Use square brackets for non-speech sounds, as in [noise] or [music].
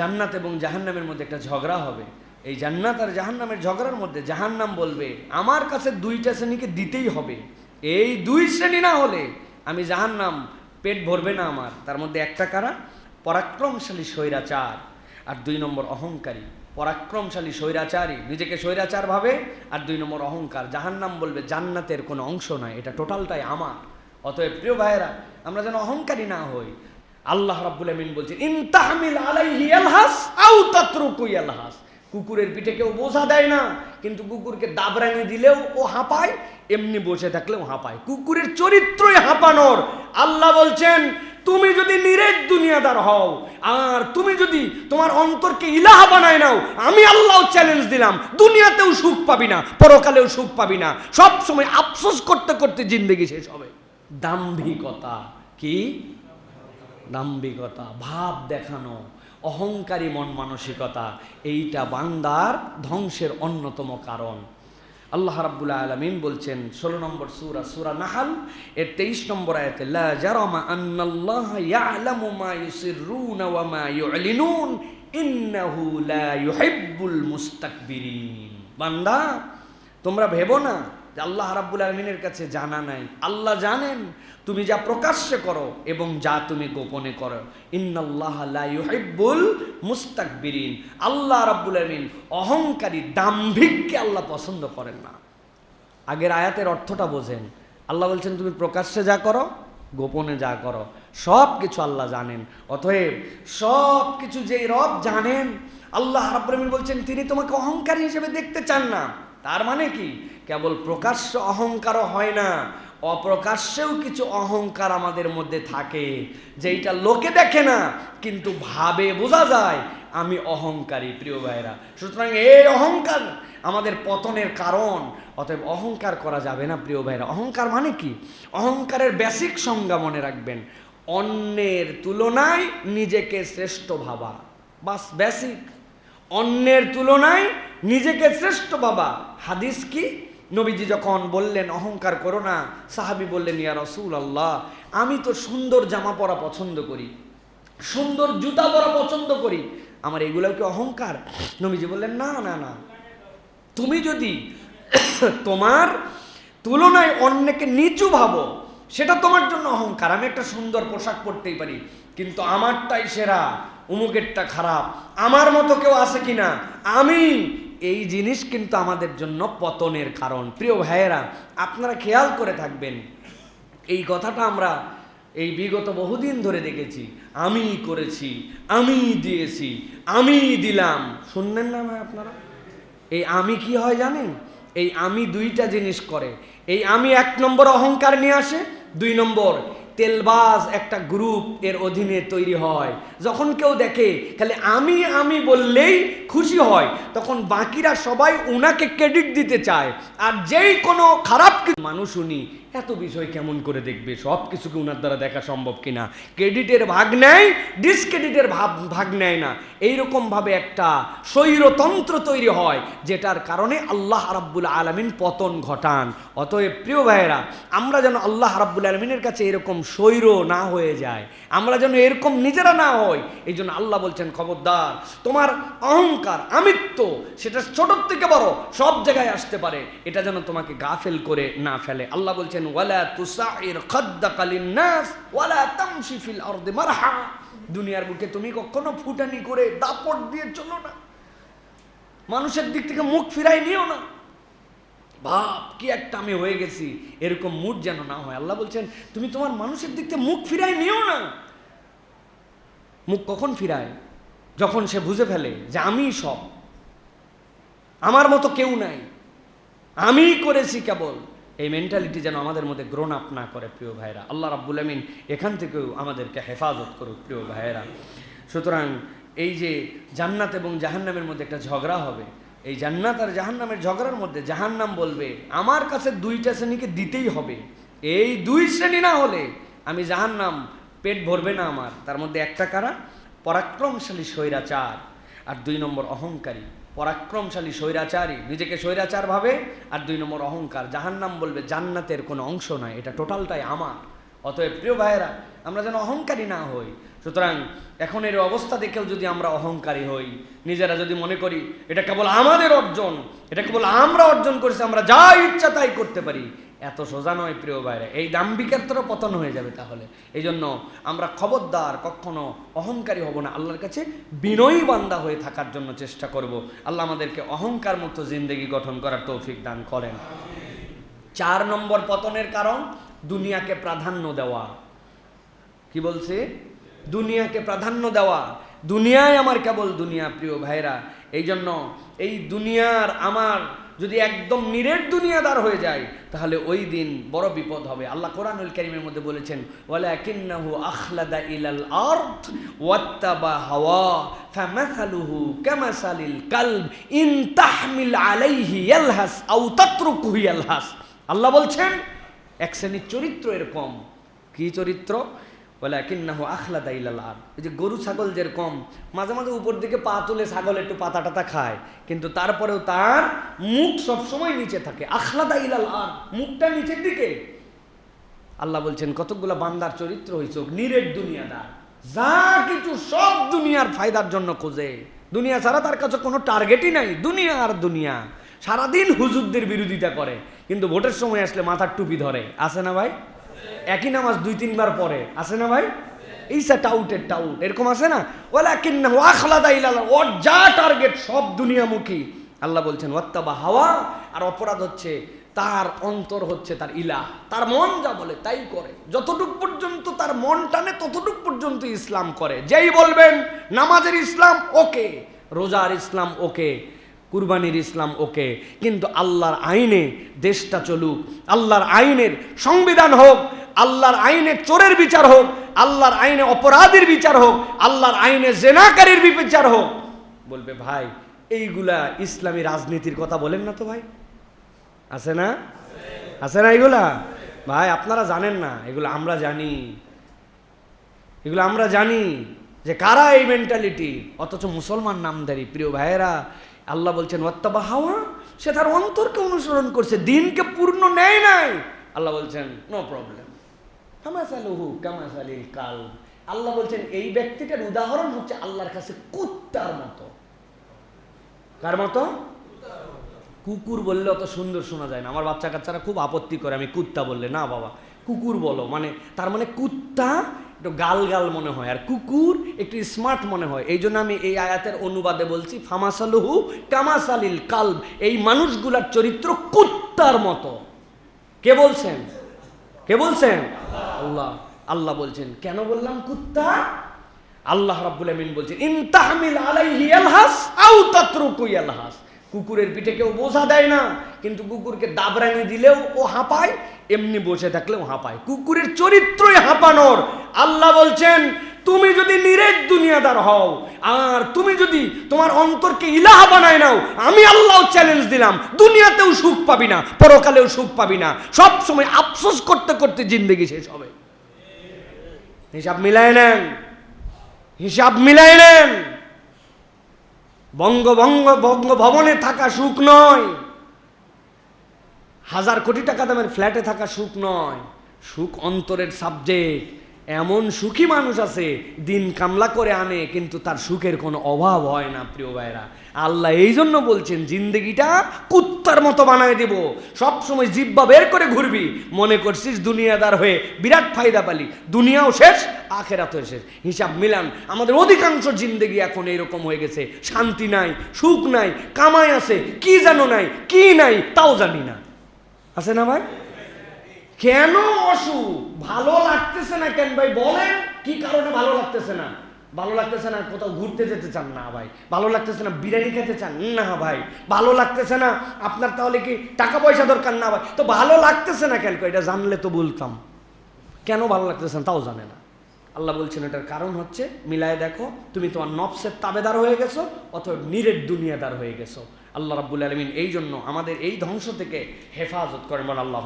জান্নাত এবং জাহান্নামের মধ্যে একটা ঝগড়া হবে। এই জান্নাত আর জাহান্নামের ঝগড়ার মধ্যে জাহান্নাম বলবে, আমার কাছে দুইটা শ্রেণীকে দিতেই হবে। এই দুই শ্রেণি না হলে আমি জাহান্নাম পেট ভরবে না আমার। তার মধ্যে একটা কারা? পরাক্রমশালী স্বৈরাচার। আর দুই নম্বর অহংকারী। পরাক্রমশালী স্বৈরাচারী। নিজেকে স্বৈরাচার ভাবে। আর দুই নম্বর অহংকার। জাহান্নাম বলবে, জান্নাতের কোনো অংশ নয়। এটা টোটালটাই আমার। অতএব প্রিয় ভাইয়েরা, আমরা যেন অহংকারী না হই। আল্লাহ রাব্বুল আমিন বলছেন ইনতাহমিল আলাইহি আলহাস আও তাতরুকু আলহাস কুকুরের পিঠে কেউ বোঝা দেয় না, কিন্তু কুকুরকে দাবরাঙে দিলেও ও হাঁপায়, এমনি বসে থাকলেও হাঁপায়। কুকুরের চরিত্রই হাঁপানোর। আল্লাহ বলছেন, তুমি যদি নিরেট দুনিয়াদার হও, আর তুমি যদি তোমার অন্তরকে ইলাহা বানায় নাও, আমি আল্লাহ চ্যালেঞ্জ দিলাম। দুনিয়াতেও সুখ পাবি না, পরকালেও সুখ পাবি না। সব সময় আফসোস করতে করতে জিন্দগি শেষ হবে। দাম্ভিকতা কি? দাম্ভিকতা ভাব দেখানো, অহংকারী মন মানসিকতা, এইটা বান্দার ধ্বংসের অন্যতম কারণ। আল্লাহ রাব্বুল আলামিন বলছেন, ষোলো নম্বর সুরা সুরা নাহাল, এর তেইশ নম্বর আয়াতে বান্দা, তোমরা ভেবো না যে আল্লাহ রাব্বুল আলমিনের কাছে জানা নাই। আল্লাহ জানেন, তুমি যা প্রকাশ্যে করো এবং যা তুমি গোপনে করো। ইন্নাল্লাহ লা ইউহিব্বুল মুস্তাকবিরিন। আল্লাহ রাব্বুল আলমিন অহংকারী, দাম্ভিককে আল্লাহ পছন্দ করেন না। আগের আয়াতের অর্থটা বোঝেন। আল্লাহ বলছেন, তুমি প্রকাশ্যে যা করো, গোপনে যা করো। সব কিছু আল্লাহ জানেন। অতএব সব কিছু যেই রব জানেন, আল্লাহ রাব্বুল আলামিন বলছেন, তিনি তোমাকে অহংকারী হিসেবে দেখতে চান না। তার মানে কি? কেবল প্রকাশ্য অহংকারও হয় না, অপ্রকাশ্যেও কিছু অহংকার আমাদের মধ্যে থাকে, যেইটা লোকে দেখে না, কিন্তু ভাবে বোঝা যায়, আমি অহংকারী, প্রিয় ভাইরা সুতরাং এই অহংকার আমাদের পতনের কারণ, অতএব অহংকার করা যাবে না, প্রিয় ভাইরা অহংকার মানে কি? অহংকারের বেসিক সংজ্ঞা মনে রাখবেন। অন্যের তুলনায় নিজেকে শ্রেষ্ঠ ভাবা। বাস বেসিক অন্যের তুলনায় নিজেকে শ্রেষ্ঠ বাবা। হাদিস কি? নবীজি যখন বললেন, অহংকার করো না। সাহাবি বললেন, ইয়া রসুল আল্লাহ আমি তো সুন্দর জামা পরা পছন্দ করি। সুন্দর জুতা পরা পছন্দ করি। আমার এগুলো কি অহংকার? নবীজি বললেন, না না না। তুমি যদি [coughs] তোমার তুলনায় অন্যকে নিচু ভাবো সেটা তোমার জন্য অহংকার। আমি একটা সুন্দর পোশাক পরতেই পারি, কিন্তু আমারটাই সেরা উমুকেরটা খারাপ। আমার মতো কেউ আছে কিনা? আমি! এই জিনিস কিন্তু আমাদের জন্য পতনের কারণ। প্রিয় ভাইয়েরা, আপনারা খেয়াল করে থাকবেন, এই কথাটা আমরা এই বিগত বহুদিন ধরে দেখেছি। আমি করেছি, আমি দিয়েছি, আমি দিলাম। শুনলেন না ভাই আপনারা? এই আমি কি হয় জানেন? এই আমি দুইটা জিনিস করে। এই আমি এক নম্বর অহংকার নিয়ে আসে দুই নম্বর, তেলবাজ একটা গ্রুপ এর অধীনে তৈরি হয়। যখন কেউ দেখে, তাহলে আমি আমি বললেই খুশি হয়, তখন বাকিরা সবাই ওনাকে ক্রেডিট দিতে চায়। আর যেই কোনো খারাপ মানুষ উনি এত বিষয় কেমন করে দেখবে? সব কিছুকে উনার দ্বারা দেখা সম্ভব কিনা? ক্রেডিটের ভাগ নেয় ডিসক্রেডিটের ভাব, ভাগ নেয় না। এইরকমভাবে একটা স্বৈরতন্ত্র তৈরি হয়, যেটার কারণে আল্লাহ রাব্বুল আলমিন পতন ঘটান। অতএব প্রিয় ভাইয়েরা, আমরা যেন আল্লাহ রাব্বুল আলমিনের কাছে এরকম স্বৈর না হয়ে যায় আমরা যেন এরকম নিজেরা না হই এই জন্য আল্লাহ বলছেন, খবরদার, তোমার অহংকার, আমিত্ব, সেটা ছোটোর থেকে বড়, সব জায়গায় আসতে পারে। এটা যেন তোমাকে গাফেল করে না ফেলে। আল্লাহ বলছেন ওয়ালা তুসাইর খাদ্দাকা লিন্নাস, ওয়ালা তামশি ফিল মারহা। দুনিয়ার বুকে তুমি কখনো ফুটানি করে দাপট দিয়ে চলো না। মানুষের দিক থেকে মুখ ফিরাই নিও না। বাপ, কি একটা আমি হয়ে গেছি, এরকম মুড যেন না হয়। আল্লাহ বলছেন, তুমি তোমার মানুষের দিক থেকে মুখ ফিরাই নিও না। মুখ কখন ফিরায়? যখন সে বুঝে ফেলে যে আমি সব। আমার মতো কেউ নাই। আমি করেছি কেবল। এই মেন্টালিটি যেন আমাদের মধ্যে গ্রোন আপ না করে, প্রিয় ভাইরা আল্লাহ রাব্বুল আমিন এখান থেকেও আমাদেরকে হেফাজত করুক, প্রিয় ভাইয়েরা। সুতরাং এই যে জান্নাত এবং জাহান্নামের মধ্যে একটা ঝগড়া হবে, এই জান্নাত আর জাহান্নামের ঝগড়ার মধ্যে জাহান্নাম বলবে, আমার কাছে দুইটা শ্রেণীকে দিতেই হবে। এই দুই শ্রেণি না হলে আমি জাহান্নাম, পেট ভরবে না আমার। তার মধ্যে একটা কারা? পরাক্রমশালী স্বৈরাচার। আর দুই নম্বর অহংকারী। পরাক্রমশালী স্বৈরাচারী। নিজেকে স্বৈরাচার ভাবে আর দুই নম্বর অহংকার। জাহান্নাম বলবে, জান্নাতের কোনো অংশ নয়, এটা টোটালটাই আমার। অতএব প্রিয় ভাইয়েরা, আমরা যেন অহংকারী না হই। সুতরাং এখন এর অবস্থা দেখেও যদি আমরা অহংকারী হই, নিজেরা যদি মনে করি, এটা কেবল আমাদের অর্জন, এটা কেবল আমরা অর্জন করেছি, আমরা যা ইচ্ছা তাই করতে পারি। এত সোজা নয় প্রিয় বাইরে এই দাম্বিকের পতন হয়ে যাবে তাহলে। এই জন্য আমরা খবরদার, কখনো অহংকারী হব না। আল্লাহর কাছে বিনয়ী বান্দা হয়ে থাকার জন্য চেষ্টা করব। আল্লাহ আমাদেরকে অহংকার মুক্ত জিন্দগি গঠন করার তৌফিক দান করেন। চার নম্বর পতনের কারণ, দুনিয়াকে প্রাধান্য দেওয়া। কি বলছে? দুনিয়াকে প্রাধান্য দেওয়া। দুনিয়ায় আমার কেবল দুনিয়া, প্রিয় ভাইরা। এই জন্য এই দুনিয়ার আমার যদি একদম নিরেট দুনিয়াদার হয়ে যায়, তাহলে ওই দিন বড় বিপদ হবে। আল্লাহ কোরআনুল কারিমের মধ্যে বলেছেন হাওয়া আলাইহি আল্লাহ বলছেন, এক শ্রেণির চরিত্র এরকম। কি চরিত্র? বলে কিন্নাহু আখলাদা ইলাল আর এই যে গরু ছাগল যেরকম, মাঝে মাঝে উপর দিকে পা তুলে ছাগল একটু পাতা টাতা খায়, কিন্তু তারপরেও তার মুখ সবসময় নিচে থাকে। আখলাদা ইলাল আর মুখটা নিচের দিকে। আল্লাহ বলছেন কতগুলো বান্দার চরিত্র হয়েছে নিরেট দুনিয়াদার। যা কিছু সব দুনিয়ার ফায়দার জন্য খোঁজে। দুনিয়া ছাড়া তার কাছে কোনো টার্গেটই নাই। দুনিয়া আর দুনিয়া। সারাদিন হুজুরদের বিরোধিতা করে, কিন্তু ভোটের সময় আসলে মাথার টুপি ধরে। আছে না ভাই? একই নামাজ দুই, তিনবার পরে আছে না ভাই? এইসা টাউটের টাউট এরকম আছে না? ওলা কিন্না ওয়াখলাদা ইলাল ওর যা টার্গেট সব দুনিয়ামুখী। আল্লাহ বলছেন, ওয়াত্তাবা হাওয়া। আর অপরাধ হচ্ছে, তার অন্তর হচ্ছে তার ইলা তার মন যা বলে, তাই করে। যতটুক পর্যন্ত তার মন টানে, ততটুক পর্যন্ত ইসলাম করে। যেই বলবেন, নামাজের ইসলাম ওকে, রোজার ইসলাম ওকে। কুরবানির ইসলাম ওকে। কিন্তু আল্লাহর আইনে দেশটা চলুক, আল্লাহর আইনের সংবিধান হোক, আল্লাহর আইনে চোরের বিচার হোক, আল্লাহর আইনে অপরাধীর বিচার হোক, আল্লাহর আইনে জেনাকারীর বিচার হোক। বলবে, ভাই, এইগুলা ইসলামী রাজনীতির কথা বলেন না তো ভাই। আছে না? আছে না এগুলা ভাই, আপনারা জানেন না, এগুলো আমরা জানি। এগুলো আমরা জানি যে কারা এই মেন্টালিটি অথচ মুসলমান নামধারী, প্রিয় ভাইয়েরা আল্লাহ বলছেন, ওয়াত্তাবা হাওয়া সে তার অন্তরকে অনুসরণ করছে, দিনকে পূর্ণ নেয় নাই। আল্লাহ বলছেন নো প্রবলেম কামাসালুহু, কামাসালিল কাল আল্লাহ বলছেন, এই ব্যক্তিটার উদাহরণ হচ্ছে আল্লাহর কাছে কুত্তার মতো। কার মতো? কুকুর বললে অত সুন্দর শোনা যায় না। আমার বাচ্চা কাচ্চারা খুব আপত্তি করে, আমি কুত্তা বললে। না বাবা, কুকুর বলো। মানে তার মানে কুত্তা একটু গাল গাল মনে হয়, আর কুকুর একটু স্মার্ট মনে হয়। এই জন্য আমি এই আয়াতের অনুবাদে বলছি, ফামাসালুহু কামাসালিল কালব, এই মানুষগুলার চরিত্র কুত্তার মতো। কে বলছেন? কে বলছেন? আল্লাহ আল্লাহ বলছেন, কেন বললাম কুত্তা? আল্লাহ রাব্বুল আমিন বলছেন ইনতাহমিল আলাইহি ইয়ালহাস আও তাতরুকু ইয়ালহাস। কুকুরের পিঠে কেউ বোঝা দেয় না, কিন্তু কুকুরকে দাবরানি দিলেও ও হাঁপায় এমনি বসে থাকলেও হাঁপায়। কুকুরের চরিত্রই হাঁপানোর। আল্লাহ বলছেন, তুমি যদি নিরেট দুনিয়াদার হও, আর তুমি যদি তোমার অন্তরকে ইলাহা বানায় নাও, আমি আল্লাহ চ্যালেঞ্জ দিলাম। দুনিয়াতেও সুখ পাবি না, পরকালেও সুখ পাবি না। সব সময় আফসোস করতে করতে জিন্দগি শেষ হবে। হিসাব মিলায় নেন। হিসাব মিলাই নেন। বঙ্গভঙ্গ, বঙ্গভবনে থাকা সুখ নয়। হাজার কোটি টাকা দামের ফ্ল্যাটে থাকা সুখ নয়। সুখ অন্তরের সাবজেক্ট এমন সুখী মানুষ আছে, দিন কামলা করে আনে, কিন্তু তার সুখের কোনো অভাব হয় না, প্রিয় ভাইরা আল্লাহ এই জন্য বলছেন, জিন্দগিটা কুত্তার মতো বানায় দেব। সবসময় জিব্বা বের করে ঘুরবি। মনে করছিস দুনিয়াদার হয়ে বিরাট ফায়দা পালি। দুনিয়াও শেষ, আখেরাতও শেষ। হিসাব মিলান, আমাদের অধিকাংশ জিন্দগি এখন এরকম হয়ে গেছে। শান্তি নাই, সুখ নাই, কামাই আছে, কি জানো নাই, কি নাই, তাও জানি না। আছে না ভাই? কেন অসুখ? ভালো লাগতেছে না কেন ভাই? বলেন, কি কারণে ভালো লাগতেছে না? ভালো লাগতেছে না কোথাও ঘুরতে যেতে চান না ভাই। ভালো লাগতেছে না বিরিয়ানি খেতে চান না ভাই। ভালো লাগতেছে না আপনার তাহলে কি টাকা পয়সা দরকার না ভাই? তো ভালো লাগতেছে না কেন? এটা জানলে তো বলতাম। কেন ভালো লাগতেছে না? তাও জানে না। আল্লাহ বলছেন, এটার কারণ হচ্ছে, মিলায় দেখো, তুমি তোমার নফসের তাবেদার হয়ে গেছো, অথবা নিরেট দুনিয়াদার হয়ে গেছো। আল্লাহ রাব্বুল আলমিন এই জন্য আমাদের এই ধ্বংস থেকে হেফাজত করেন বল আল্লাহ